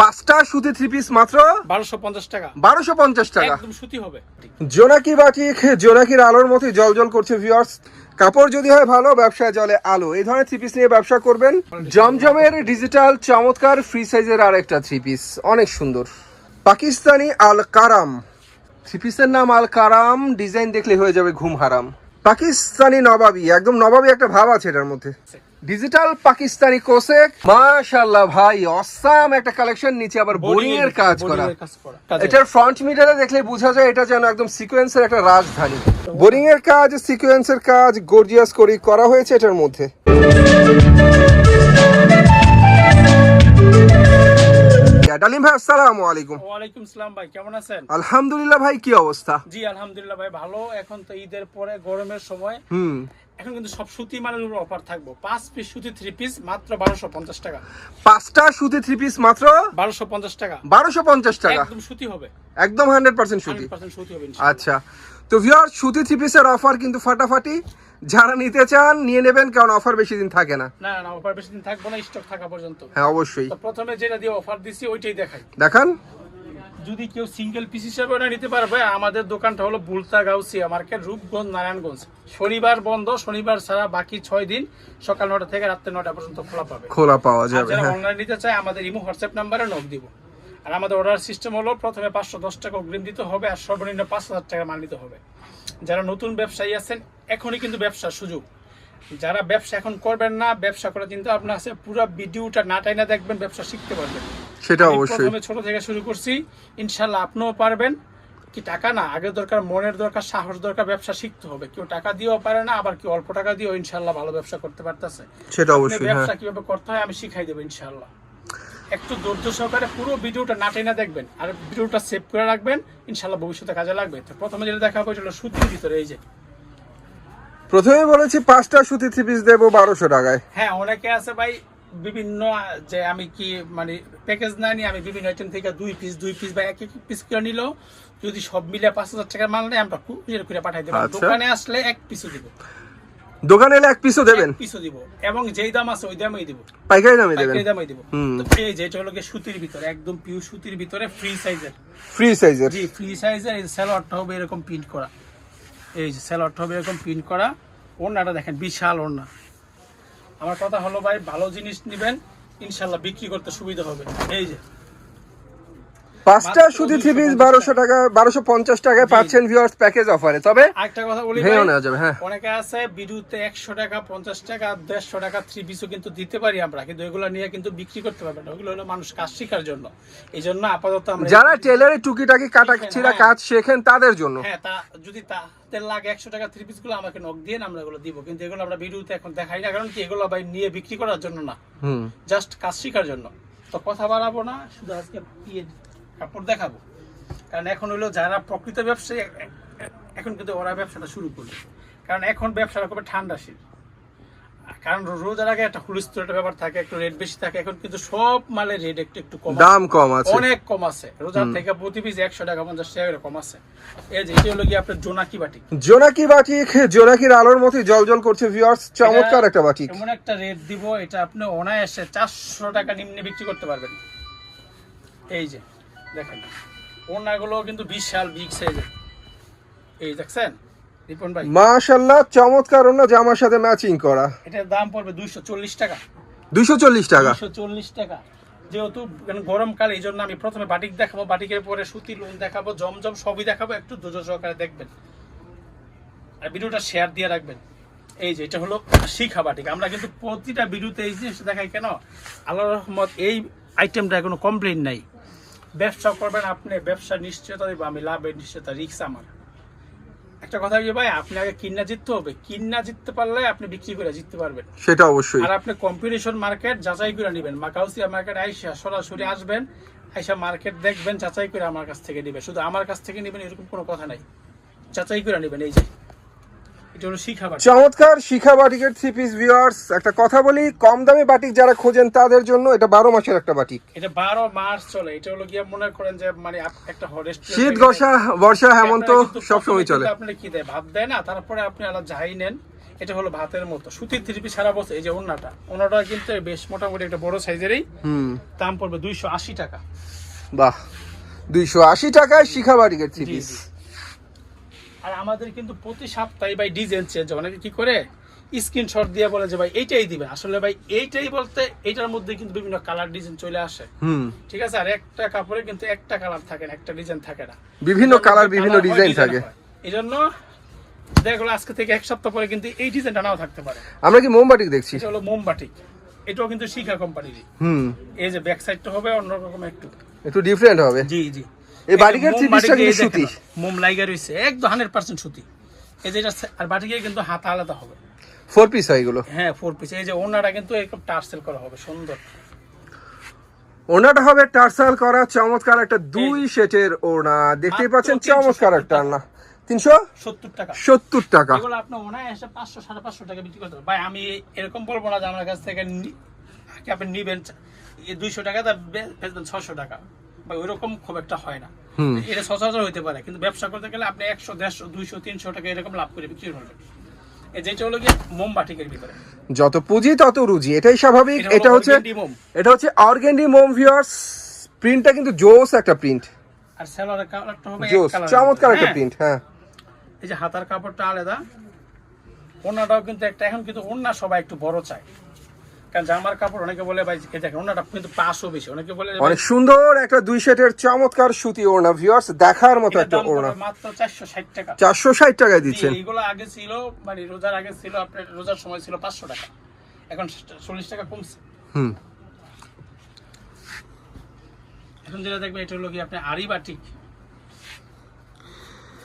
পাঁচটা সুতি three piece মাত্র বারোশো পঞ্চাশ টাকা। বারোশো পঞ্চাশ টাকা। একদম সুতি হবে। জোনাকি বাটিক জোনাকির আলোর মতোই জল জল করছে ভিউয়ার্স কাপড় যদি হয় ভালো ব্যবসায় জলে আলো। এই ধরনের থ্রি পিস নিয়ে ব্যবসা করবেন। জমজমের ডিজিটাল চমৎকার ফ্রি সাইজের আর একটা থ্রি পিস অনেক সুন্দর। পাকিস্তানি আল কারাম। থ্রি পিসের নাম আল কারাম। ডিজাইন দেখলে হয়ে যাবে ঘুম হারাম। পাকিস্তানি নবাবী। একদম নবাবী একটা ভাব আছে এটার মধ্যে। ডিজিটাল পাকিস্তানি কোসেক মাশাআল্লাহ ভাই অসাম একটা কালেকশন নিচে আবার বোরিং এর কাজ করা। এটার ফ্রন্ট মিটারে দেখলে বোঝা যায় এটা যেন একদম সিকোয়েন্সের একটা রাজধানী। বোরিং এর কাজ সিকোয়েন্সের কাজ গর্জিয়াস করি করা হয়েছে এটার মধ্যে। ডালিম ভাই আসসালামু আলাইকুম। ওয়ালাইকুম সালাম ভাই কেমন আছেন? আলহামদুলিল্লাহ ভাই কি অবস্থা? জি আলহামদুলিল্লাহ ভাই ভালো। এখন তো ঈদের পরে গরমের সময়। হুম। এখন কিন্তু সব সুতি মালের উপর অফার থাকব। পাঁচ পিস সুতি থ্রি পিস মাত্র বারোশো পঞ্চাশ টাকা। পাঁচটা সুতি থ্রি পিস মাত্র? বারোশো পঞ্চাশ টাকা। বারোশো পঞ্চাশ টাকা। একদম সুতি হবে। একদম হান্ড্রেড পার্সেন্ট সুতি। সুতি হবে আচ্ছা। তো ভিওর সুতি থ্রি পিসের অফার কিন্তু ফাটাফাটি। যারা নিতে চান নিয়ে নেবেন কারণ অফার বেশি দিন থাকে না। না না অফার বেশি দিন থাকব না স্টক থাকা পর্যন্ত। হ্যাঁ অবশ্যই। প্রথমে যেটা দিয়ে অফার দিছি ওইটাই দেখাই। দেখান। যদি কেউ সিঙ্গেল পিস হিসাবে ওটা নিতে পারবে আমাদের দোকানটা হলো বুলতা গাউসিয়া মার্কেট রূপগঞ্জ নারায়ণগঞ্জ। শনিবার বন্ধ শনিবার ছাড়া বাকি ছয় দিন সকাল নটা থেকে রাত্রে নটা পর্যন্ত খোলা পাবে। খোলা পাওয়া যাবে যারা হ্যাঁ। অনলাইন নিতে চায় আমাদের ইমো হোয়াটসঅ্যাপ নাম্বারে নক দিব। আর আমাদের অর্ডার সিস্টেম হলো প্রথমে পাঁচশো দশ টাকা অগ্রিম দিতে হবে আর সর্বনিম্ন পাঁচ হাজার টাকা মাল নিতে হবে। যারা নতুন ব্যবসায়ী আছেন এখনই কিন্তু ব্যবসার সুযোগ। যারা ব্যবসা এখন করবেন না ব্যবসা করার চিন্তা ভাবনা আছে পুরো ভিডিওটা না টাইনা দেখবেন ব্যবসা শিখতে পারবেন। সেটা অবশ্যই। প্রথমে ছোট থেকে শুরু করছি। ইনশাল্লাহ আপনিও পারবেন। কি টাকা না আগে দরকার মনের দরকার সাহস দরকার ব্যবসা শিখতে হবে। কেউ টাকা দিয়েও পারে না আবার কেউ অল্প টাকা দিয়েও ইনশাল্লাহ ভালো ব্যবসা করতে পারতেছে। সেটা অবশ্যই হ্যাঁ। ব্যবসা কীভাবে করতে হয় আমি শিখাই দেবো ইনশাল্লাহ একটু ধৈর্য সহকারে পুরো ভিডিওটা না টেনে দেখবেন আর ভিডিওটা সেভ করে রাখবেন। ইনশাল্লাহ ভবিষ্যতে কাজে লাগবে। তো প্রথমে যেটা দেখা হবে সেটা সুতির ভিতরে এই যে। প্রথমে বলেছি পাঁচটা সুতি থ্রি পিস দেবো বারোশো টাকায়। হ্যাঁ অনেকে আছে ভাই বিভিন্ন যে আমি কি মানে প্যাকেজ না নিয়ে আমি বিভিন্ন আইটেম থেকে দুই পিস দুই পিস বা এক এক পিস করে নিল যদি সব মিলে পাঁচ হাজার টাকার মাল নেয় আমরা কুরিয়ার করে পাঠাই দেবো। আচ্ছা। দোকানে আসলে এক পিসও দিব। দোকানে এলে এক পিসও দেবেন? পিসও দিব। এবং যেই দাম আছে ওই দামই দিব। পাইকারি দামে দেবেন? পাইকারি দামই দিব। তো এই হলো সুতির ভিতরে একদম পিউ সুতির ভিতরে ফ্রি সাইজের ফ্রি সাইজের জি ফ্রি সাইজের এই হবে এরকম প্রিন্ট করা। এই যে স্যালোয়ারটা হবে এরকম প্রিন্ট করা। ওড়নাটা দেখেন বিশাল ওড়না। আমার কথা হলো ভাই ভালো জিনিস নেবেন ইনশাল্লাহ বিক্রি করতে সুবিধা হবে। এই যে। পাঁচটা সুতি থ্রি পিস বারোশো টাকা বারোশো পঞ্চাশ টাকায় পাচ্ছেন ভিউয়ার্স প্যাকেজ অফারে তবে আরেকটা কথা বলি ভাই, নেওয়া যাবে হ্যাঁ। অনেকে আছে বিদ্যুতে একশো টাকা পঞ্চাশ টাকা দেড়শো টাকা থ্রি পিসও কিন্তু দিতে পারি আমরা কিন্তু এগুলো নিয়ে কিন্তু বিক্রি করতে পারবে না। ওগুলো হলো মানুষ কাজ শেখার জন্য। এই জন্য আপাতত আমরা যারা টুকিটাকি কাটা ছিঁড়া হ্যাঁ। কাজ শেখেন তাদের জন্য। হ্যাঁ তা যদি তাদের লাগে একশো টাকা থ্রি আমাকে নক দিয়ে আমরা এগুলো দিব। কিন্তু এগুলো আমরা ভিডিওতে এখন দেখাই না কারণ কি এগুলো ভাই নিয়ে বিক্রি করার জন্য না। জাস্ট কাজ শেখার জন্য। তো কথা বাড়াবো না শুধু আজকে ইয়ে কাপড় দেখাবো। কারণ এখন হলো যারা প্রকৃত ব্যবসায়ী এখন কিন্তু ওরা ব্যবসাটা শুরু করবে। কারণ এখন ব্যবসাটা খুবই ঠান্ডা শীত। কারণ রোজার আগে একটা হুলস্থুল একটা ব্যাপার থাকে একটু রেট বেশি থাকে এখন কিন্তু সব মালের রেট একটু একটু কম দাম কম আছে। অনেক কম আছে। রোজার থেকে প্রতি পিস একশো টাকা পঞ্চাশ টাকা করে কম আছে। এই যে এটা হলো কি আপনার জোনাকি বাটি জোনাকি বাটিক জোনাকির আলোর মতোই জল জল করছে ভিউয়ার্স চমৎকার একটা বাটিক। এমন একটা রেট দিব এটা আপনি অনায়াসে চারশো টাকা নিম্নে বিক্রি করতে পারবেন। এই যে। দেখেন ওনাগুলো কিন্তু বিশাল বিগ সাইজের এই দেখছেন? রিপন ভাই। মাশাল্লাহ চমৎকার অন্য জামার সাথে ম্যাচিং করা। এটার দাম পড়বে দুইশো চল্লিশ টাকা। দুইশো চল্লিশ টাকা? দুইশো চল্লিশ টাকা। যেহেতু মানে গরমকাল এই জন্য আমি প্রথমে বাটিক দেখাবো বাটিকের পরে সুতি লোন দেখাবো জমজম সবই দেখাবো একটু ধৈর্য সহকারে দেখবেন। আর ভিডিওটা শেয়ার দিয়ে রাখবেন। এই যে এটা হলো শিখা বাটিক আমরা কিন্তু প্রতিটা ভিডিওতে এই জিনিসটা দেখাই কেন? আল্লাহ রহমত এই আইটেমটা কোনো কমপ্লেন নাই। ব্যবসা করবেন আপনি ব্যবসা নিশ্চয়তা দেবো আমি লাভের নিশ্চয়তা রিক্স আমার। একটা কথা কি ভাই আপনি আগে কিন্না জিততে হবে। কিন্না জিততে পারলে আপনি বিক্রি করে জিততে পারবেন। সেটা অবশ্যই। আর আপনি কম্পিটিশন মার্কেট যাচাই করে নেবেন। মাকাউসিয়া মার্কেট আইসা সরাসরি আসবেন আইসা মার্কেট দেখবেন যাচাই করে আমার কাছ থেকে নেবেন। শুধু আমার কাছ থেকে নেবেন এরকম কোনো কথা নাই। যাচাই করে নেবেন এই যে। চমৎকার শিখা বাটিকের থ্রি পিস ভিউয়ার্স একটা কথা বলি কম দামে বাটিক যারা খোঁজেন তাদের জন্য এটা বারো মাসের একটা বাটিক। এটা বারো মাস চলে এটা হলো গিয়ে মনে করেন যে মানে একটা শীত বর্ষা বর্ষা হেমন্ত সব সময় চলে। আপনারা কি দেয়? ভাত দেয় না তারপরে আপনি আলাদা যাই নেন এটা হলো ভাতের মতো। সুতির থ্রি পিস সারা বছর এই যে ওনাটা ওনাটা কিন্তু বেশ মোটামুটি একটা বড় সাইজেরই হুম। দাম পড়বে দুইশো আশি টাকা। বাহ দুইশো আশি টাকায় শিখা বাটিকের থ্রি পিস। আর আমাদের কিন্তু প্রতি সপ্তাহে ভাই ডিজাইন চেঞ্জ অনেকে কি করে? স্ক্রিনশট দিয়ে বলে যে ভাই এইটাই দিবেন। আসলে ভাই এইটাই বলতে এইটার মধ্যে কিন্তু বিভিন্ন কালার ডিজাইন চলে আসে। হুম। ঠিক আছে? আর একটা কাপড়ে কিন্তু একটা কালার থাকে না একটা ডিজাইন থাকে না। বিভিন্ন কালার বিভিন্ন ডিজাইন থাকে। হয়। এই জন্য দেখা আজকে থেকে এক সপ্তাহ পরে কিন্তু এই ডিজাইনটা নাও থাকতে পারে। আমরা কি মোমবাটিক দেখছি? এটা হলো মোমবাটিক এটাও কিন্তু শিখা কোম্পানিরই হুম। এই যে ব্যাক সাইডটা হবে অন্যরকম একটু। একটু ডিফারেন্ট হবে। জি জি। এই বাটিকের থ্রি পিসটা কিন্তু সুতি। মোম লাইগা রয়েছে একদম হান্ড্রেড পার্সেন্ট সুতি। এই যে আর বাটিকের কিন্তু হাত আলাদা হবে। ফোর পিস হয় এগুলো? হ্যাঁ ফোর পিস এই যে ওনাটা কিন্তু একদম টার্সেল করা হবে সুন্দর। ওনাটা হবে টার্সাল করা চমৎকার একটা দুই সেটের ওনা দেখতেই পাচ্ছেন চমৎকার একটা না তিনশো? সত্তর টাকা। সত্তর টাকা। এগুলো আপনার হয় এসে পাঁচশো সাড়ে পাঁচশো টাকা বিক্রি করতে। ভাই আমি এরকম বলব না যে আমার কাছ থেকে আপনি নিবেন। দুইশো টাকা তা বেচবেন ছশো টাকা। ভাই ওইরকম খুব একটা হয় না। এটা সচরাচর হইতে পারে কিন্তু ব্যবসা করতে গেলে আপনি একশো দেড়শো দুইশো তিনশো টাকা এরকম লাভ করে বিক্রি করবেন। যেটা হলো গিয়ে মোমবাটিকের ভিতরে। যত পুঁজি তত রুজি এটাই স্বাভাবিক। এটা হচ্ছে এটা হচ্ছে অর্গেন্ডি মোম ভিউয়ার্স প্রিন্টটা কিন্তু জোস একটা প্রিন্ট আর সেলোয়ারের কালারটা হবে জোস চমৎকার একটা? প্রিন্ট হ্যাঁ। এই যে হাতার কাপড়টা আলাদা ওনাটাও কিন্তু একটা এখন কিন্তু ওনা সবাই একটু বড় চায়। কারণ জামার কাপড় অনেকে বলে ভাই দেখেন ওনাটা কিন্তু পাঁচশো বেশি। অনেকে বলে অনেক সুন্দর একটা দুই সেটের চমৎকার সুতি ওড়না ভিউয়ার্স দেখার মতো একটা ওড়না। মাত্র চারশো ষাট টাকা। চারশো ষাট টাকায় দিচ্ছেন। জি, আগে ছিল মানে রোজার আগে ছিল আপনার রোজার সময় ছিল পাঁচশো টাকা। এখন চল্লিশ টাকা কমছে। হুম। এখন যেটা দেখবেন এটা হলো কি আপনি আড়ি বাটিক।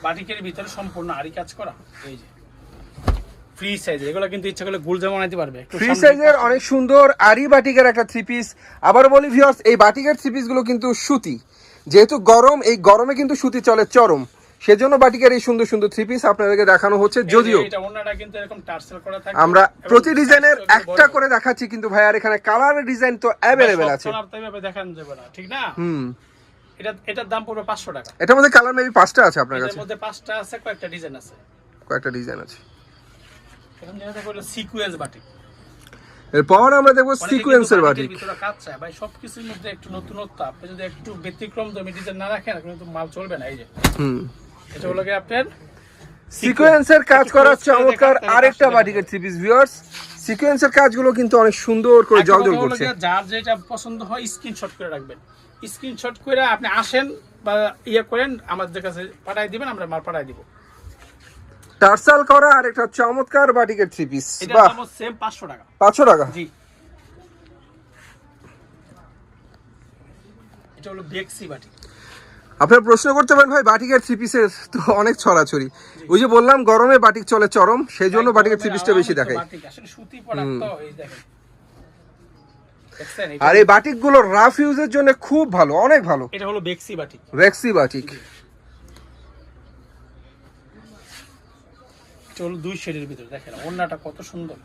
বাটিকের ভিতরে সম্পূর্ণ আড়ি কাজ করা। এই যে। ফ্রি সাইজ এগুলো কিন্তু ইচ্ছা করলে গুল জামা পারবে। ফ্রি সাইজের অনেক সুন্দর আরি বাটিকের একটা থ্রি পিস আবার বলি ভিউয়ার্স এই বাটিকের থ্রি পিসগুলো কিন্তু সুতি। যেহেতু গরম এই গরমে কিন্তু সুতি চলে চরম। সেজন্য বাটিকের এই সুন্দর সুন্দর থ্রি পিস আপনাদেরকে দেখানো হচ্ছে। যদিও আমরা প্রতি ডিজাইনের একটা করে দেখাচ্ছি কিন্তু ভাইয়ার এখানে কালার ডিজাইন তো অ্যাভেলেবেল আছে। দেখানো যাবে না ঠিক না? হুম। এটা এটার দাম পড়বে পাঁচশো টাকা। এটার মধ্যে কালার মেবি পাঁচটা আছে আপনার কাছে? মধ্যে পাঁচটা আছে কয়েকটা ডিজাইন আছে। কয়েকটা ডিজাইন আছে। এখন যেটা দেখো সিকুয়েন্স বাটিক এরপর আমরা দেখব সিকোয়েন্সের বাটিক। ভিতরে কাজ চায়। ভাই সবকিছুর মধ্যে একটু নতুনত্ব আপনি যদি একটু ব্যতিক্রম তুমি ডিজাইন না রাখেন কিন্তু মাল চলবে না এই যে। হুম। এটা হলো গিয়ে আপনার সিকোয়েন্সের কাজ একটু করা চমৎকার আরেকটা বাটিকের থ্রি পিস ভিউয়ার্স সিকোয়েন্সের কাজগুলো কিন্তু অনেক সুন্দর করে করছে। যার যেটা পছন্দ হয় স্ক্রিনশট করে রাখবেন। স্ক্রিনশট করে আপনি আসেন বা ইয়ে করেন আমাদের কাছে পাঠাই দিবেন আমরা মাল পাঠাই দিব। টার্সাল করা আর একটা চমৎকার বাটিকের থ্রি পিস বাহ। সেম পাঁচশো টাকা। পাঁচশো টাকা? জি। এটা হলো বেক্সি বাটি। আপনার প্রশ্ন করতে পারেন ভাই বাটিকের থ্রি পিসের তো অনেক ছড়াছড়ি। ওই যে বললাম গরমে বাটিক চলে চরম সেই জন্য বাটিকের থ্রি পিসটা বেশি দেখায় বাটিক আর এই বাটিকগুলো রাফ ইউজের জন্য খুব ভালো অনেক ভালো। এটা হলো বেক্সি বাটি ভেক্সি বাটিক। হলো দুই শেডের ভিতরে দেখেন ওড়নাটা কত সুন্দর।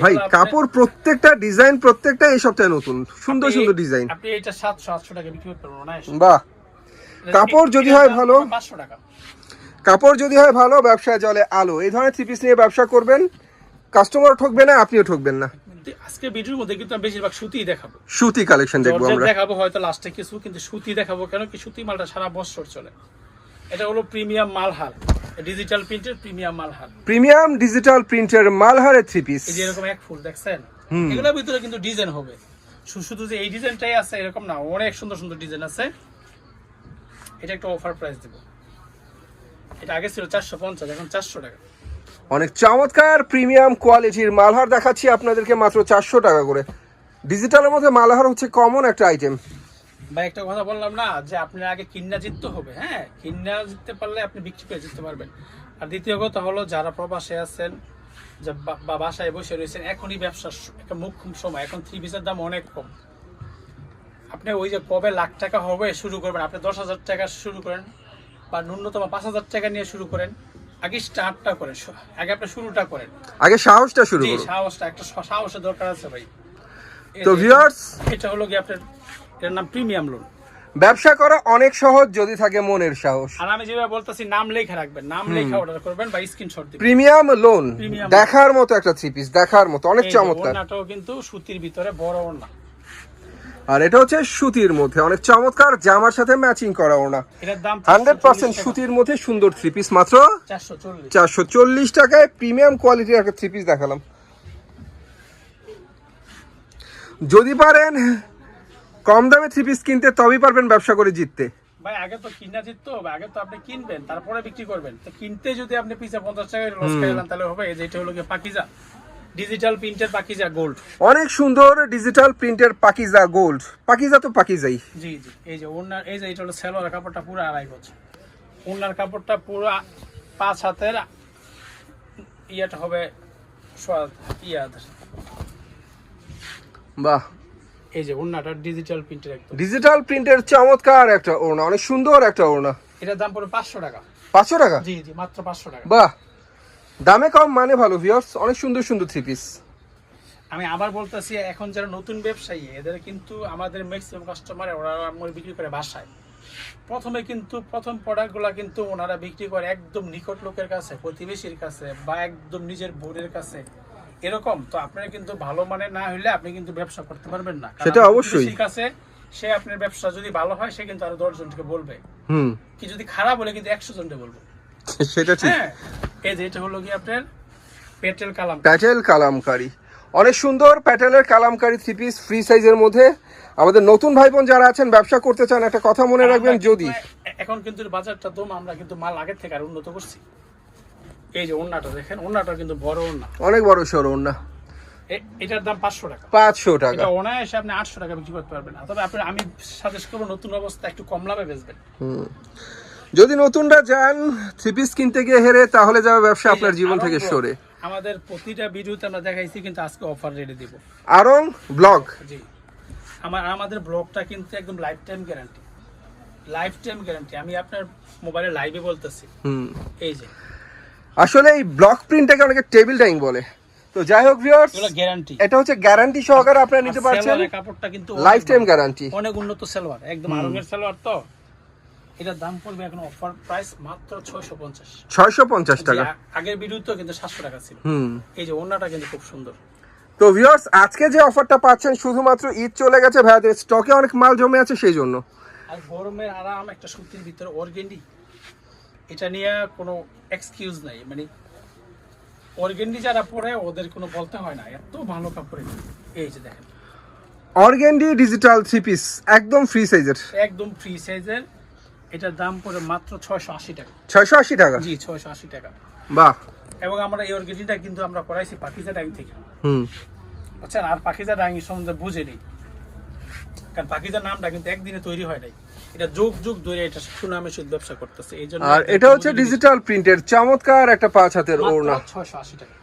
ভাই কাপড় প্রত্যেকটা ডিজাইন প্রত্যেকটা এই সপ্তাহে নতুন। সুন্দর সুন্দর ডিজাইন। আপনি এটা সাতশো আটশো টাকা বিক্রি করতে পারবেন না বাহ। কাপড় যদি হয় ভালো। পাঁচশো টাকা। কাপড় যদি হয় ভালো ব্যবসায় জলে আলো। এই ধরনের থ্রি পিস নিয়ে ব্যবসা করবেন কাস্টমার ঠকবে না আপনিও ঠকবেন না। আজকে ভিডিওর মধ্যে কিন্তু আমি বেশিরভাগ সুতি দেখাবো। সুতি কালেকশন দেখব আমরা। দেখাবো হয়তো লাস্টে কিছু কিন্তু সুতি দেখাবো কেন কি? সুতি মালটা সারা বছর চলে। এটা হলো প্রিমিয়াম মালহার ডিজিটাল প্রিন্টের প্রিমিয়াম মালহার প্রিমিয়াম ডিজিটাল প্রিন্টের মালহারের থ্রি পিস এই যে এরকম এক ফুল দেখছেন। এগুলোর ভিতরে কিন্তু ডিজাইন হবে। শুধু যে এই ডিজাইনটাই আছে এরকম না অনেক সুন্দর সুন্দর ডিজাইন আছে। এটা একটা অফার প্রাইস দেবো। এটা আগে ছিল চারশো পঞ্চাশ এখন চারশো টাকা। অনেক চমৎকার প্রিমিয়াম কোয়ালিটির মালহার দেখাচ্ছি আপনাদেরকে মাত্র চারশো টাকা করে। ডিজিটালের মধ্যে মালহার হচ্ছে কমন একটা আইটেম বা একটা কথা বললাম না যে আপনার আগে কিন্না জিততে হবে হ্যাঁ? কিন্না জিততে পারলে আপনি বিক্রি করে জিততে পারবেন। আর দ্বিতীয় কথা হলো যারা প্রবাসে আছেন যে বা- বাসায় বসে রয়েছেন এখনই ব্যবসার একটা মুখ্য সময়। এখন থ্রি পিসের দাম অনেক কম। আপনি ওই যে কবে লাখ টাকা হবে শুরু করবেন আপনি দশ হাজার টাকা শুরু করেন বা ন্যূনতম পাঁচ হাজার টাকা নিয়ে শুরু করেন আগে স্টার্টটা করেন আগে আপনি শুরুটা করেন। আগে সাহসটা শুরু করুন। সাহসটা একটা সাহসের দরকার আছে ভাই। তো ভিউয়ার্স এটা হলো কি আপনার এটার নাম প্রিমিয়াম লোন। ব্যবসা করা অনেক সহজ যদি থাকে মনের সাহস। আর আমি যেভাবে বলতেছি নাম লেখা রাখবেন নাম লেখা অর্ডার করবেন বা স্ক্রিনশট দিবেন। প্রিমিয়াম লোন দেখার মতো একটা থ্রি পিস দেখার মতো অনেক চমৎকার। কিন্তু সুতির ভিতরে বড় আর এটা হচ্ছে সুতির মধ্যে অনেক চমৎকার জামার সাথে ম্যাচিং করা ওনা হান্ড্রেড পার্সেন্ট সুতির মধ্যে সুন্দর থ্রি পিস মাত্র চারশো চল্লিশ। চারশো চল্লিশ টাকায় প্রিমিয়াম কোয়ালিটির একটা থ্রি পিস দেখালাম। যদি পারেন কম দামে থ্রি পিস কিনতে তবেই পারবেন ব্যবসা করে জিততে। ভাই আগে তো কিনা জিততো হবে আগে তো আপনি কিনবেন তারপরে বিক্রি করবেন। তো কিনতে যদি আপনি পিছে পঞ্চাশ টাকা লস খেলেন তাহলে হবে এই যে এটা হলো গিয়ে পাকিজা। ডিজিটাল প্রিন্টের পাকিজা গোল্ড অনেক সুন্দর ডিজিটাল প্রিন্টের পাকিজা গোল্ড পাকিজা তো পাকিজাই। জি জি এই যে ওনার এই যে এটা হলো সেলোয়ার কাপড়টা পুরো আড়াই গজ। ওনার কাপড়টা পুরো পাঁচ হাতের ইয়েটা হবে সোয়া- ইয়া বাহ এই যে ওনাটা ডিজিটাল প্রিন্টের একদম। ডিজিটাল প্রিন্টের চমৎকার একটা ওড়না অনেক সুন্দর একটা ওড়না। এটার দাম পড়বে পাঁচশো টাকা। পাঁচশো টাকা? জি জি মাত্র পাঁচশো টাকা। বাহ। দামে কম মানে ভালো ভিউয়ার্স অনেক সুন্দর সুন্দর থ্রি পিস আমি আবার বলতেছি এখন যারা নতুন ব্যবসায়ী এদের কিন্তু আমাদের ম্যাক্সিমাম কাস্টমার ওরা আমার বিক্রি করে বাসায়। প্রথমে কিন্তু প্রথম প্রোডাক্টগুলো কিন্তু ওনারা বিক্রি করে একদম নিকট লোকের কাছে প্রতিবেশীর কাছে বা একদম নিজের বোনের কাছে। এরকম তো আপনার কিন্তু ভালো মানে না হইলে আপনি কিন্তু ব্যবসা করতে পারবেন না। সেটা অবশ্যই। প্রতিবেশীর কাছে সে আপনার ব্যবসা যদি ভালো হয় সে কিন্তু আরও দশ জনকে বলবে। হুম। কি যদি খারাপ হলে কিন্তু একশো জনকে বলবে। সেটা ঠিক। হ্যাঁ এই যে এটা হলো কি আপনার পেটেল কালাম প্যাটেল কালামকারি। অনেক সুন্দর প্যাটেলের কালামকারী থ্রি পিস ফ্রি সাইজের মধ্যে। আমাদের নতুন ভাই বোন যারা আছেন ব্যবসা করতে চান একটা কথা মনে রাখবেন যদি। এখন কিন্তু বাজারটা দম আমরা কিন্তু মাল আগের থেকে আর উন্নত করছি। এই যে ওন্নাটা দেখেন ওন্নাটা কিন্তু বড় ওন্না অনেক বড় সড়ো না এ- এটার দাম পাঁচশো টাকা। পাঁচশো টাকা। অনায়াসে আপনি আটশো টাকা বিক্রি করতে পারবেন। তবে আপনি আমি সাজেস্ট করব নতুন অবস্থা একটু কম লাভে বেচবেন। হুম। যদি নতুনরা যান থ্রি পিস কিনতে গিয়ে হেরে তাহলে যাবে ব্যবসা আপনার জীবন থেকে সরে। আমাদের প্রতিটা ভিডিওতে আমরা দেখাইছি কিন্তু আজকে অফার রেডি দিব। আরং ব্লগ। জি। আমার আমাদের ব্লগটা কিন্তু একদম life time guarantee life time guarantee আমি আপনার মোবাইলে লাইভে বলতেছি। হুম। এই যে। আসলে এই ব্লক প্রিন্টটাকে অনেকে টেবিল টাইম বলে। তো যাই হোক ভিউয়ার্স এগুলো গ্যারান্টি এটা হচ্ছে গ্যারান্টি সহকারে আপনারা নিতে পারছেন। কাপড়টা কিন্তু লাইফ টাইম গ্যারান্টি অনেক উন্নত সালোয়ার একদম আরঙের সালোয়ার তো। এটার দাম পড়বে এখন অফার প্রাইস মাত্র ছয়শো পঞ্চাশ। ছয়শো পঞ্চাশ টাকা। আগের ভিডিও তো কিন্তু সাতশো টাকা ছিল। হুম। এই যে ওনাটা কিন্তু খুব সুন্দর। তো ভিউয়ার্স আজকে যে অফারটা পাচ্ছেন শুধুমাত্র ঈদ চলে গেছে ভাইয়াদের স্টকে অনেক মাল জমে আছে সেই জন্য। আর গরমের আরাম একটা সুতির ভিতরে অর্গেন্ডি। এটা নিয়ে কোনো এক্সকিউজ নাই। মানে অর্গেন্ডি যারা পরে ওদের কোনো বলতে হয় না। এত ভালো কাপড়। এই যে দেখেন। অর্গেন্ডি ডিজিটাল থ্রি পিস একদম ফ্রি সাইজের একদম ফ্রি সাইজের এটার দাম পড়ে মাত্র ছয়শো আশি টাকা। ছয়শো আশি টাকা? জি ছয়শো আশি টাকা। বাহ। এবং আমরা এই অর্গেন্ডিটা কিন্তু আমরা করাইছি পাকিজা ডাইং থেকে। হুম। বুঝছেন? আর পাকিজা ডাইং সম্বন্ধে বুঝে নেই। কারণ পাকিজার নামটা কিন্তু একদিনে তৈরি হয় নাই। এটা যুগ যুগ ধরে এটা সুনামে সুদ ব্যবসা করতেছে এই জন্য আর এটা হচ্ছে ডিজিটাল প্রিন্টের চমৎকার একটা পাঁচ হাতের ওড়না। টাকা।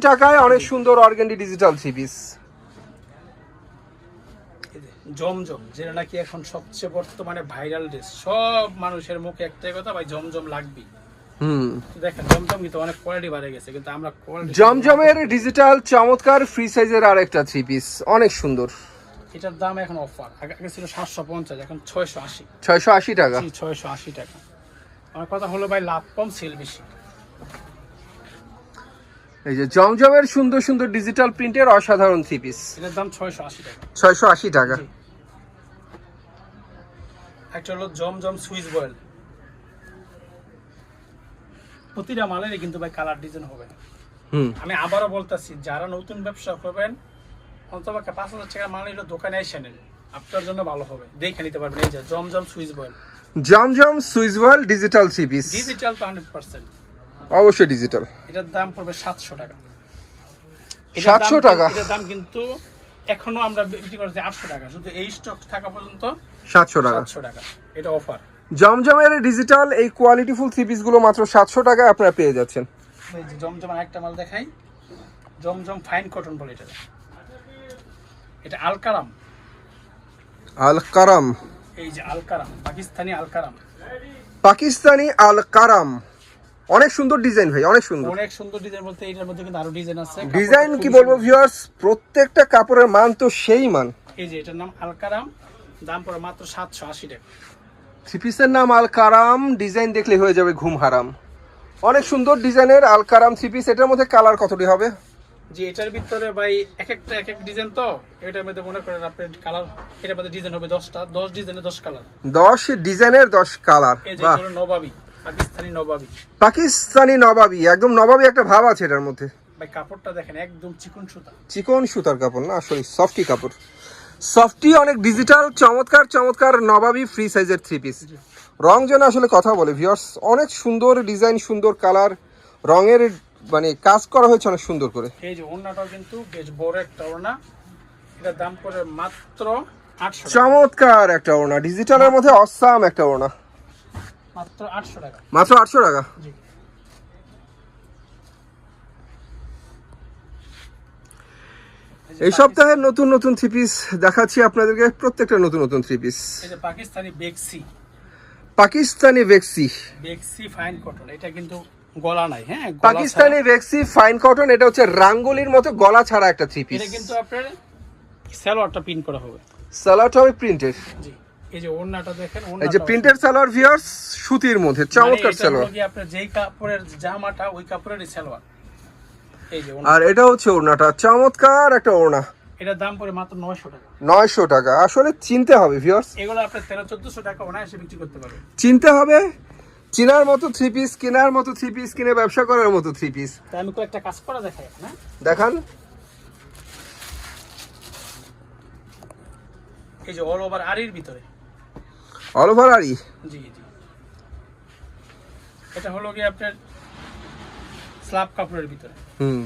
টাকায় অনেক সুন্দর ডিজিটাল থ্রি পিস জমজম যেটা নাকি এখন সবচেয়ে বর্তমানে ভাইরাল ড্রেস সব মানুষের মুখে একটাই কথা ভাই জমজম লাগবে হুম। দেখেন জমজম কিন্তু অনেক কোয়ালিটি বাড়ে গেছে কিন্তু আমরা জমজমের ডিজিটাল চমৎকার ফ্রি সাইজের আর একটা থ্রি পিস অনেক সুন্দর। এটার দাম এখন অফার। আগে ছিল সাতশো পঞ্চাশ এখন ছয়শো আশি। ছয়শো আশি টাকা? ছয়শো আশি টাকা। আমার কথা হলো ভাই লাভ কম সেল বেশি। এই যে জমজমের সুন্দর সুন্দর ডিজিটাল প্রিন্টের অসাধারণ থ্রি পিস এটার দাম ছয়শো আশি টাকা। ছয়শো আশি টাকা। একটা হলো জমজম সুইচ বয়েল। প্রতিটা মালেরই কিন্তু ভাই কালার ডিজাইন হবে। হুম। আমি আবারও বলতেছি যারা নতুন ব্যবসা করবেন অন্তত পাঁচ হাজার টাকার মাল নিলে দোকানে এসে নেন আপনার জন্য ভালো হবে। দেখে নিতে পারবেন। এই যে Zamzam swiss voile. Zamzam swiss voile digital three piece digital তো হান্ড্রেড পার্সেন্ট। অবশ্যই ডিজিটাল। এটার দাম পড়বে সাতশো টাকা। 700 টাকা? এটার দাম কিন্তু এখনও আমরা বিক্রি করছি আটশো টাকা। শুধু এই স্টক থাকা পর্যন্ত সাতশো টাকা। সাতশো টাকা। এটা অফার জমজমের ডিজিটাল এই কোয়ালিটিফুল থ্রি পিসগুলো মাত্র সাতশো টাকায় আপনারা পেয়ে যাচ্ছেন। এই যে জমজম একটা মাল দেখাই। জমজম ফাইন কটন বলে এটা। এটা আলকারাম আল কারাম। এই যে আলকারাম পাকিস্তানি আলকারাম পাকিস্তানি অনেক সুন্দর ডিজাইন ভাই অনেক সুন্দর। অনেক সুন্দর ডিজাইন বলতে এটার মধ্যে কিন্তু আরও ডিজাইন আছে। ডিজাইন কি বলব। ভিউয়ার্স প্রত্যেকটা কাপড়ের মান তো সেই মান। এই যে এটার নাম আলকারাম দাম পড়ে মাত্র সাতশো আশি টাকা। থ্রি পিসের নাম ডিজাইন দেখলে হয়ে যাবে ঘুম হারাম। অনেক সুন্দর ডিজাইনের আল কারাম থ্রি পিস এটার মধ্যে কালার কতটি হবে? যে এটার ভিতরে ভাই এক একটা এক এক ডিজাইন তো এটার মধ্যে মনে করেন আপনার কালার এটার মধ্যে ডিজাইন হবে দশটা দশ ডিজাইনে দশ কালার দশ ডিজাইনের দশ কালার এই যে নবাবি পাকিস্তানি নবাবি। পাকিস্তানি নবাবি একদম নবাবি একটা ভাব আছে এটার মধ্যে। ভাই কাপড়টা দেখেন একদম চিকন সুতা। চিকন সুতার কাপড় না আসলে সফটি কাপড়। সফটি অনেক ডিজিটাল চমৎকার চমৎকার নবাবি ফ্রি সাইজের থ্রি পিস রং যেন আসলে কথা বলে ভিউয়ার্স অনেক সুন্দর ডিজাইন সুন্দর কালার রঙের মানে কাজ করা হয়েছে অনেক সুন্দর করে। এই যে ওড়নাটাও কিন্তু বেশ বড় একটা ওড়না। এটার দাম পড়ে মাত্র চমৎকার একটা ওড়না। ডিজিটালের মধ্যে অসাম একটা ওড়না। মাত্র আটশো টাকা। মাত্র আটশো টাকা। জি। এই সপ্তাহের নতুন নতুন থ্রি পিস দেখাচ্ছি আপনাদেরকে। প্রত্যেকটা নতুন নতুন থ্রি পিস পাকিস্তানি বেক্সি। পাকিস্তানি ভেক্সি বেক্সি ফাইন কটন। এটা কিন্তু গলা নাই হ্যাঁ পাকিস্তানি ভেক্সি ফাইন কটন এটা হচ্ছে রাঙ্গলির মতো গলা ছাড়া একটা থ্রি পিস এটা কিন্তু আপনার সালোয়ারটা পিন করা হবে। সালোয়ার হবে প্রিন্টের জি এই যে ওড়নাটা দেখেন এই যে প্রিন্টের সালোয়ার ভিউয়ার্স সুতির মধ্যে চমৎকার সালোয়ার। আপনার যেই কাপড়ের জামাটা ওই কাপড়েরই সালোয়ার। এই যে আর এটা হচ্ছে ওড়নাটা চমৎকার একটা ওড়না। এটার দাম পড়ে মাত্র নয়শো টাকা। নয়শো টাকা আসলে চিনতে হবে ভিউয়ার্স এগুলো তেরো চোদ্দশো টাকা অনায়াসে বিক্রি করতে পারবে চিনতে হবে চিনার মতো থ্রি পিস কেনার মতো থ্রি পিস কিনে ব্যবসা করার মতো থ্রি পিস আমি কয়েকটা কাজ করা দেখাই না? দেখান। এই যে অল ওভার আরির ভিতরে। অল ওভার আরি জি জি। এটা হলো গিয়ে আপনার স্ল্যাব কাপড়ের ভিতরে। হুম।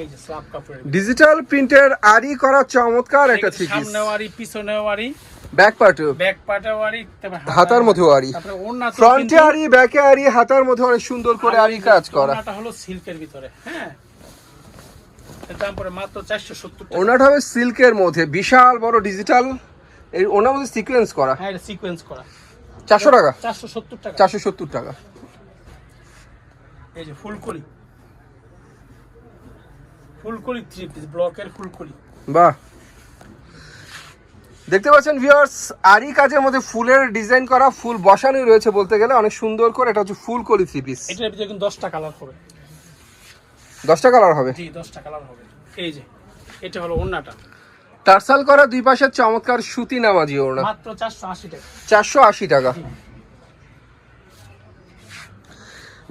এই যে স্ল্যাব কাপড়ের ডিজিটাল প্রিন্টের আরি করা চমৎকার একটা থ্রি পিস সামনেও আরি পিছনেও আরি ব্যাক পার্ট ব্যাক পাটেও আরি হাতার মধ্যেও আরি ফ্রন্টে আরি ব্যাকে আরি হাতার মধ্যে অনেক সুন্দর করে আরি কাজ করা। ওড়নাটা হলো সিল্কের ভিতরে হ্যাঁ? ওনাটা হবে সিল্কের মধ্যে বিশাল বড় ডিজিটাল এই ওনার মধ্যে সিকোয়েন্স করা। হ্যাঁ সিকোয়েন্স করা। চারশো টাকা। চারশো সত্তর টাকা। চারশো সত্তর টাকা। এই যে ফুলকলি। ফুলকলি থ্রি পিস ব্লকের ফুলকলি। বাহ। দেখতে পাচ্ছেন ভিউয়ার্স আরি কাজের মধ্যে ফুলের ডিজাইন করা ফুল বসানোই রয়েছে বলতে গেলে অনেক সুন্দর করে এটা হচ্ছে ফুল কলি থ্রি পিস এটার ভিতরে কিন্তু দশটা কালার হবে। দশটা কালার হবে? জি দশটা কালার হবে। এই যে এটা হলো টার্সাল করা দুই পাশের চমৎকার সুতি নামাজি ওড়না। মাত্র চারশো আশি টাকা। চারশো আশি টাকা।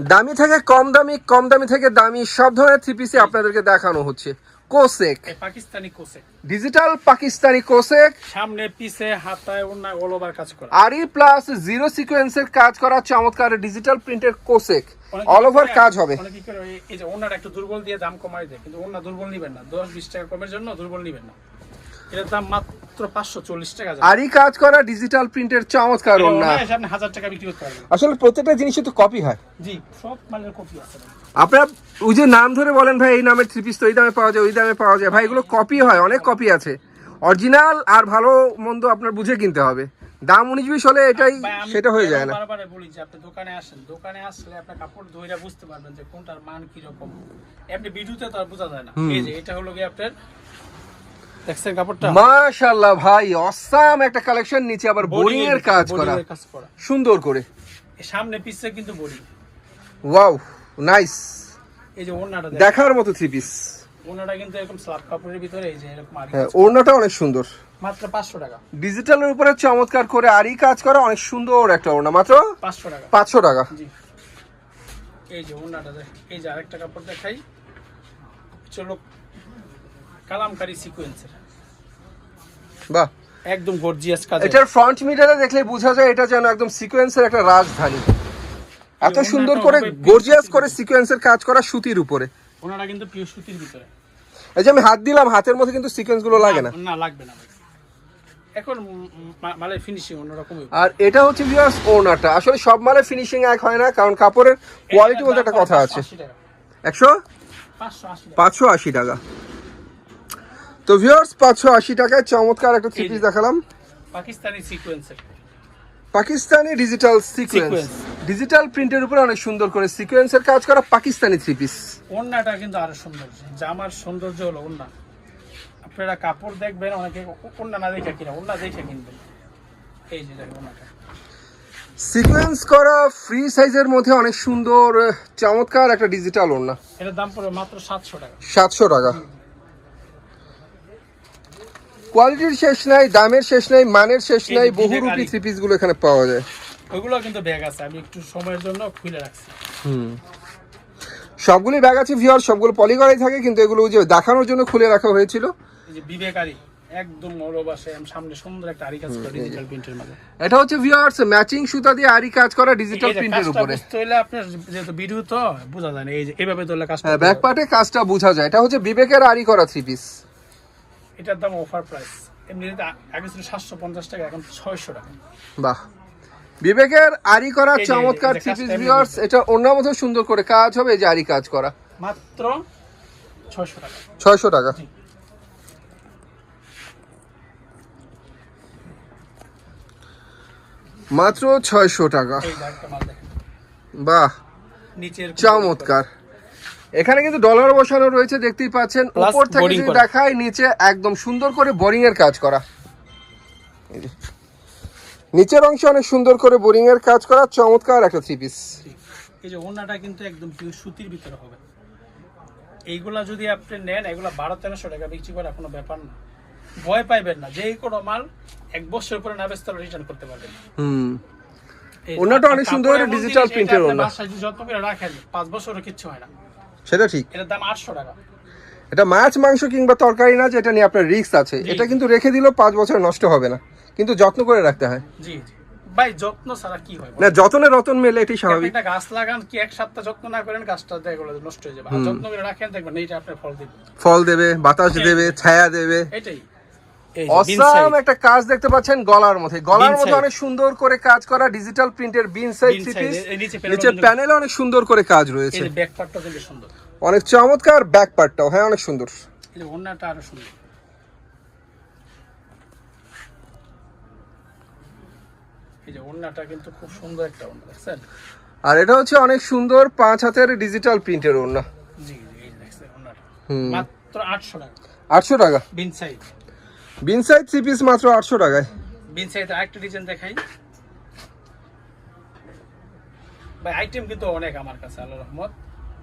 দামি থেকে কম দামি কম দামি থেকে দামি সব ধরনের থ্রি পিসি আপনাদেরকে দেখানো হচ্ছে। কোসেক। পাকিস্তানি কোসে ডিজিটাল পাকিস্তানি কোসেক। সামনে পিছে হাতায় ওড়না অল ওভার কাজ করা। আরি প্লাস জিরো সিকোয়েন্সের কাজ করা চমৎকার ডিজিটাল প্রিন্টের কোসেক। অল ওভার কাজ হবে। এই- যে ওনাটা একটু দুর্বল দিয়ে দাম কমাই দেয় কিন্তু ওনা দুর্বল নিবেন না। দশ বিশ টাকা কমের জন্য দুর্বল নিবেন না। এটার দাম মাত্র পাঁচশো চল্লিশ টাকা যাবে। কাজ করা ডিজিটাল প্রিন্টের চমৎকার এটা আপনি হাজার টাকা বিক্রি করতে পারবেন। আসলে প্রত্যেকটা জিনিসই তো কপি হয়। জি সব মালের কপি আছে। আপনারা ওই যে নাম ধরে বলেন ভাই এই নামের থ্রি পিস তো এই দামে পাওয়া যায় ওই দামে পাওয়া যায়। ভাই এগুলো কপি হয় অনেক কপি আছে। অরিজিনাল আর ভালো মন্দ আপনার বুঝে কিনতে হবে। দাম উনিশ বিশ হলে এটাই সেটা হয়ে যায় না। বারবার বলি যে আপনি দোকানে আসেন দোকানে আসলে আপনার কাপড় ধইরা বুঝতে পারবেন যে কোনটার মান কি রকম এমনি ভিডিওতে তো আর বোঝা যায় না। এই যে এটা হলো গিয়ে আপনার দেখছেন কাপড়টা? ভাই অসাম একটা কালেকশন নিচে আবার বোরিং এর কাজ করা। সুন্দর করে। সামনে পিছে কিন্তু বোরিং ওয়াও নাইস এই যে ওড়নাটা দেখার মতো থ্রি পিস ওড়নাটা কিন্তু এরকম স্লাব কাপড়ের ভিতরে এই যে এরকম আরি হ্যাঁ ওড়নাটা অনেক সুন্দর। মাত্র পাঁচশো টাকা। ডিজিটালের উপরে চমৎকার করে আরই কাজ করা অনেক সুন্দর একটা ওড়না। মাত্র পাঁচশো টাকা। পাঁচশো টাকা। জি। এই যে ওড়নাটা এই যে আরেকটা কাপড় দেখাই। চলো কালামকারি সিকোয়েন্সের বাহ। একদম গর্জিয়াস কাজ এটার ফ্রন্ট মিটারে দেখলে বোঝা যায় এটা যেন একদম সিকোয়েন্সের একটা রাজধানী। এত সুন্দর করে গর্জিয়াস করে সিকোয়েন্সের কাজ করা সুতির উপরে। ওনারা কিন্তু পিওর সুতির ভিতরে। এই যে আমি হাত দিলাম হাতের মধ্যে কিন্তু সিকোয়েন্সগুলো লাগে না। না লাগবে না এখন মালের ফিনিশিং অন্যরকম আর এটা হচ্ছে ভিউয়ার্স ওনাটা আসলে সব মালে ফিনিশিং এক হয় না কারণ কাপড়ের কোয়ালিটি বলতে একটা কথা আছে। একশো? পাঁচশো আশি টাকা। তো ভিউয়ার্স পাঁচশো আশি টাকায় চমৎকার একটা থ্রি পিস দেখালাম। পাকিস্তানি সিকোয়েন্সের পাকিস্তানি ডিজিটাল সিকোয়েন্স ডিজিটাল প্রিন্টের উপরে অনেক সুন্দর করে সিকোয়েন্সের কাজ করা পাকিস্তানি থ্রি পিস ওড়নাটা কিন্তু আরও সুন্দর। জামার সৌন্দর্য হলো ওড়না। আপনারা কাপড় দেখবেন অনেকে অন্য না দেখে কিনা অন্য দেখে কিনবেন। এই যে দেখেন ওনাটা সিকোয়েন্স করা ফ্রি সাইজের মধ্যে অনেক সুন্দর চমৎকার একটা ডিজিটাল ওড়না। এটার দাম পড়বে মাত্র সাতশো টাকা। সাতশো টাকা। কোয়ালিটির শেষ নাই দামের শেষ নাই মানের শেষ নাই বহুরূপী থ্রি পিসগুলো এখানে পাওয়া যায়। ওইগুলো কিন্তু ব্যাগ আছে আমি একটু সময়ের জন্য খুলে রাখছি। হুম। সবগুলি ব্যাগ আছে ভিওর সবগুলো পলিগড়াই থাকে কিন্তু এগুলো যে দেখানোর জন্য খুলে রাখা হয়েছিল। এই যে বিবেকারি একদম সামনে সুন্দর একটা আরি কাজ করে ডিজিটাল প্রিন্টের মাঝে। এটা হচ্ছে ভিওর্স ম্যাচিং সুতা দিয়ে আরি কাজ করা ডিজিটাল প্রিন্টের উপরে। বুঝতে হলে আপনার যেহেতু ভিডিও তো বোঝা যায় না এই যে এইভাবে তোলা কাজটা হ্যাঁ ব্যাক পার্টে কাজটা বোঝা যায়। এটা হচ্ছে বিবেকের আরি করা থ্রি পিস এটার দাম অফার প্রাইস এমনিতে আগে ছিল সাতশো পঞ্চাশ টাকা এখন ছয়শো টাকা। বাহ। বিবেকের আরি করা চমৎকার এই যে থ্রি কাজটা পিস এমনি ভিওর্স এটা অন্য মতো সুন্দর করে কাজ হবে এই যে আরি কাজ করা। মাত্র ছয়শো টাকা। ছয়শো টাকা। মাত্র ছয়শো টাকা। বাহ। নিচের চমৎকার। এখানে কিন্তু ডলার বসানো রয়েছে দেখতেই পাচ্ছেন। উপর থেকে যদি। দেখায় নিচে একদম সুন্দর করে বোরিং এর কাজ করা। নিচের অংশে অনেক সুন্দর করে বোরিং এর কাজ করা চমৎকার একটা থ্রি পিস এই যে ওনাটা কিন্তু একদম সুতির ভিতরে হবে। এইগুলা যদি আপনি নেন এগুলা বারো তেরোশো টাকা বিক্রি করা কোনো ব্যাপার না। ভয় পাইবেন না যে কোনো মাল এক বছর পরে না বেচতে রিটার্ন করতে পারবেন। হুম। ওনাটা অনেক সুন্দর এর আপনি ওনা। যত্ন করে রাখেন পাঁচ বছরও কিচ্ছু হয় না। সেটা ঠিক। এটার দাম আটশো টাকা। এটা মাছ মাংস কিংবা তরকারি না যেটা নিয়ে আপনার রিস্ক আছে। এটা কিন্তু রেখে দিলেও পাঁচ বছর নষ্ট হবে না। কিন্তু যত্ন করে রাখতে হয়। জি জি। ভাই যত্ন ছাড়া কি হয় না যত্নে রতন মেলে এটি স্বাভাবিক। একটা গাছ লাগান কি এক সপ্তাহ যত্ন না করেন গাছটা দেখো নষ্ট হয়ে যাবে। যত্ন করে রাখেন দেখবেন এইটা আপনার ফল দিবে। ফল দেবে বাতাস দেবে ছায়া দেবে। এটাই। যে অসাম। একটা কাজ দেখতে পাচ্ছেন গলার মধ্যে। গলার মধ্যে অনেক সুন্দর করে কাজ করা ডিজিটাল প্রিন্টের Bin Saeed Bin three piece নিচে প্যানেলে অনেক সুন্দর করে কাজ রয়েছে। অনেক চমৎকার ব্যাক পার্টটাও হ্যাঁ অনেক সুন্দর। ওড়নাটা আরও সুন্দর। এই যে ওড়নাটা কিন্তু খুব সুন্দর একটা ওড়না দেখছেন? আর এটা হচ্ছে অনেক সুন্দর পাঁচ হাতের ডিজিটাল প্রিন্টের ওড়না। জি জি এই দেখছেন ওড়নাটা। মাত্র আটশো টাকা। আটশো টাকা। বিন সাইড বিন সাইজ থ্রি পিস মাত্র আটশো টাকায়। বিন সাইড আরেকটা ডিজাইন দেখাই। ভাই আইটেম কিন্তু অনেক আমার কাছে আল্লাহ রহমত।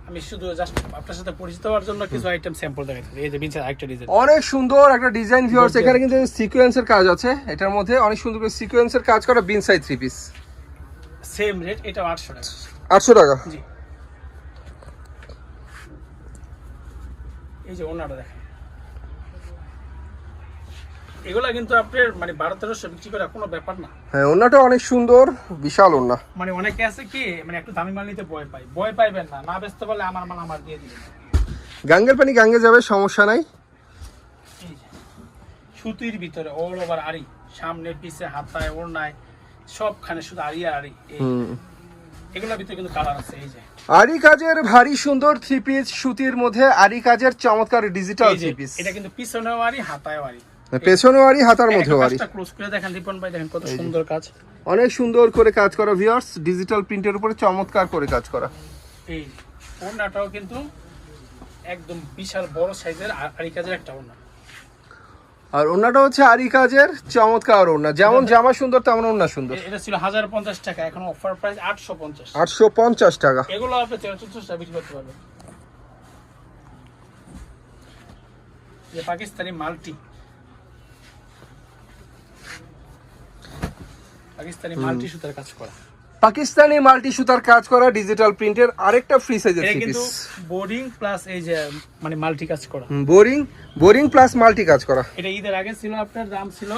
আমি শুধু জাস্ট আপনার সাথে পরিচিত হওয়ার জন্য কিছু আইটেম স্যাম্পল দেখাচ্ছি এই যে বিন সাইড আরেকটা ডিজাইন অনেক সুন্দর একটা ডিজাইন ভিউয়ার্স এখানে কিন্তু সিকোয়েন্সের কাজ আছে। এটার মধ্যে অনেক সুন্দর করে সিকোয়েন্সের কাজ করা Bin Saeed three piece same rate এটা আটশো টাকা। আটশো টাকা। জি। এই যে ওনাটা দেখেন। এগুলা কিন্তু আপনার মানে বারো তেরোশো বিক্রি করা কোনো ব্যাপার না। হ্যাঁ ওড়নাটা অনেক সুন্দর বিশাল ওড়না মানে অনেকে আছে কি মানে একটু দামি মাল নিতে ভয় পায়। ভয় পাইবেন না না বেচতে পারলে আমার মাল আমার দিয়ে দিবেন। গাঙ্গের পানি গাঙ্গে যাবে সমস্যা নাই। সুতির ভিতরে অল ওভার আড়ি সামনে পিছে হাতায় ওড়নায় সবখানে শুধু আড়ি আর আড়ি। এগুলোর ভিতরে কিন্তু কালার আছে এই যে। আরি কাজের ভারী সুন্দর থ্রি পিস সুতির মধ্যে আরি কাজের চমৎকার ডিজিটাল থ্রি পিস এটা কিন্তু পিছনেও আড়ি হাতায়ও আড়ি। পেছনেও আরি হাতার মধ্যেও আরি করে দেখেন ভাই দেখেন কত সুন্দর কাজ। অনেক সুন্দর করে কাজ করা ভিউয়ার্স ডিজিটাল প্রিন্টের উপরে চমৎকার করে কাজ করা। এই ওড়নাটাও কিন্তু একদম বিশাল বড় সাইজের আড়ি কাজের একটা ওড়না। আর ওড়নাটা হচ্ছে আরি কাজের চমৎকার ওড়না। যেমন জামা সুন্দর তেমন ওড়না সুন্দর। এটা ছিল হাজার পঞ্চাশ টাকা এখন অফার প্রাইস আটশো পঞ্চাশ। আটশো পঞ্চাশ টাকা। এগুলো আপনি তেরো টাকা বিক্রি করতে পারবেন। যে পাকিস্তানি মাল্টি। পাকিস্তানি মাল্টি সুতার কাজ করা। পাকিস্তানি মাল্টি সুতার কাজ করা ডিজিটাল প্রিন্টের আরেকটা ফ্রি সাইজের থ্রি কিন্তু পিস বোর্ডিং প্লাস এই যে মানে মাল্টি কাজ করা। বোরিং বোরিং প্লাস মাল্টি কাজ করা। এটা ঈদের আগে ছিল আপনার দাম ছিল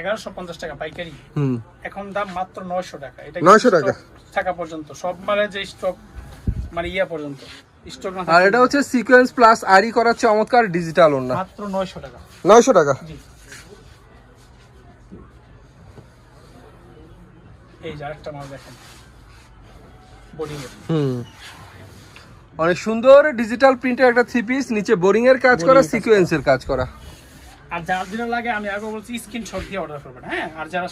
এগারোশো পঞ্চাশ টাকা পাইকারি। হুম। এখন দাম মাত্র নয়শো টাকা। এটা 900 টাকা। টাকা পর্যন্ত সব মালের যে স্টক মানে ইয়া পর্যন্ত স্টক না আর এটা হচ্ছে সিকোয়েন্স প্লাস আরি করা চমৎকার ডিজিটাল ওড়না। মাত্র নয়শো টাকা। নয়শো টাকা। এই যে আরেকটা মাল দেখেন। বোর্ডিং হুম। অনেক সুন্দর ডিজিটাল প্রিন্টের একটা থ্রি পিস নিচে বোরিং এর কাজ করা। সিকোয়েন্সের কাজ করা। আর যার দিনে লাগে আমি আগে বলছি স্ক্রিনশট দিয়ে অর্ডার করবেন হ্যাঁ? আর যারা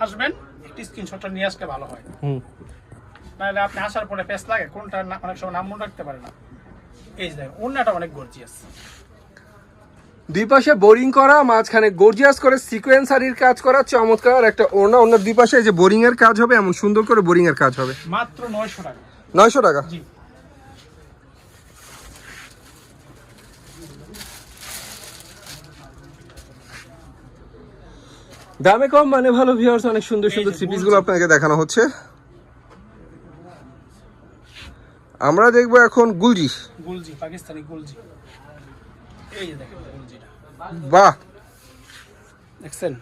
আসবেন একটি স্ক্রিনশটটা নিয়ে আসলে ভালো হয়। হুম। নাহলে আপনি আসার পরে পেস লাগে কোনটা অনেক সময় নাম মনে রাখতে পারে না। এই যে ওড়নাটা অনেক গর্জিয়াস দুই পাশে বোরিং করা মাঝখানে গর্জিয়াস করে সিকোয়েন্স শাড়ির কাজ করা চমৎকার একটা ওড়না। ওনার দুই পাশে যে বোরিং এর কাজ হবে এমন সুন্দর করে বোরিং এর কাজ হবে। মাত্র নয়শো টাকা। নয়শো টাকা? জি। দামে কম মানে ভালো ভিউয়ার্স অনেক সুন্দর সুন্দর এই যে থ্রি পিসগুলো আপনাকে দেখানো হচ্ছে। আমরা দেখব এখন গুলজি। গুলজি পাকিস্তানি গুলজি। এই দেখেন গুলজিটা বাহ। দেখছেন?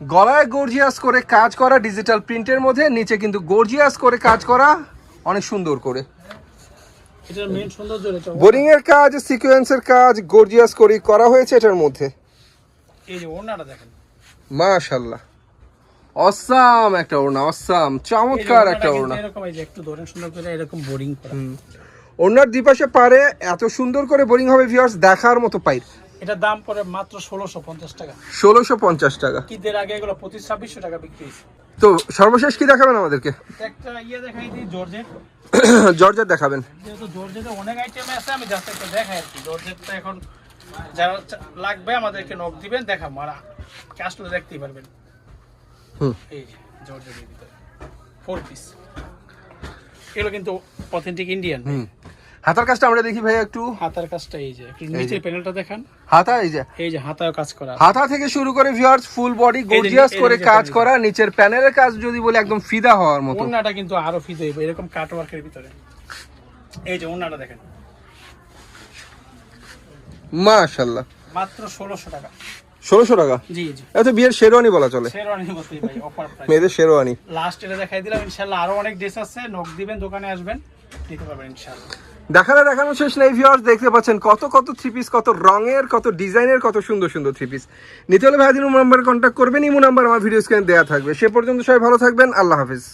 গলায় গর্জিয়াস করে কাজ করা ডিজিটাল প্রিন্টের মধ্যে নিচে কিন্তু গর্জিয়াস করে কাজ করা অনেক সুন্দর করে। বোরিং এর কাজ সিকোয়েন্সের কাজ গর্জিয়াস করে করা হয়েছে এটার মধ্যে। এই যে ওড়নাটা দেখেন। মাশাল্লাহ অসাম একটা ওড়না অসাম। চমৎকার একটা ওড়না। এরকম এই যে একটু ধরেন সুন্দর করে এরকম বোরিং করা। ওড়নার দুপাশে পারে এত সুন্দর করে বোরিং হবে ভিউয়ার্স দেখার মতো পাই এটার দাম পড়ে মাত্র ষোলোশো পঞ্চাশ টাকা। ষোলোশো পঞ্চাশ টাকা। ঈদের আগে এগুলো পঁচিশ ছাব্বিশশো টাকা বিক্রি হয়েছে। তো সর্বশেষ কি দেখাবেন আমাদেরকে? একটা ইয়ে দেখাই দিই জর্জেট। জর্জেট দেখাবেন। যেহেতু জর্জেটে অনেক আইটেম আছে আমি জাস্ট একটা দেখাই আর কি। জর্জেটটা এখন যারা লাগবে আমাদেরকে নক দিবেন দেখাবো। আর কাস্টলে দেখতেই পারবেন। হুম। এই জর্জেটের ভিতরে। ফোর পিস এগুলো কিন্তু অথেন্টিক ইন্ডিয়ান হাতার কাজটা আমরা দেখি ভাই একটু। হাতার কাজটা এই যে একটু নিচের প্যানেলটা দেখান। হাতা এই যে। এই যে হাতায় কাজ করা। হাতা থেকে শুরু করে ভিউয়ার্স ফুল বডি গর্জিয়াস করে কাজ করা নিচের প্যানেলের কাজ যদি বলে একদম ফিদা হওয়ার মতো। ওড়নাটা কিন্তু আরও হইব এরকম কাট ওয়ার্কের ভিতরে। এই যে ওড়নাটা দেখেন। মাশাল্লাহ মাত্র ষোলোশো টাকা। ষোলোশো টাকা? জি জি। বিয়ের শেরওয়ানি বলা চলে। শেরওয়ানি করতেই ভাই অফার প্রাইস মেয়েদের শেরওয়ানি। লাস্ট এটা দেখাই দিলাম আরও অনেক ড্রেস আছে নক দিবেন দোকানে আসবেন নিতে পারবেন দেখানো দেখানো শেষ নেই ভিউয়ার্স দেখতে পাচ্ছেন কত কত থ্রি পিস কত রঙের কত ডিজাইনের কত সুন্দর সুন্দর থ্রি পিস নিতে হলে ভাইদিন নাম্বারে কন্ট্যাক্ট করবেন ইমো নাম্বার আমার ভিডিও স্ক্রিনে দেওয়া থাকবে। সে পর্যন্ত সবাই ভালো থাকবেন আল্লাহ হাফিজ।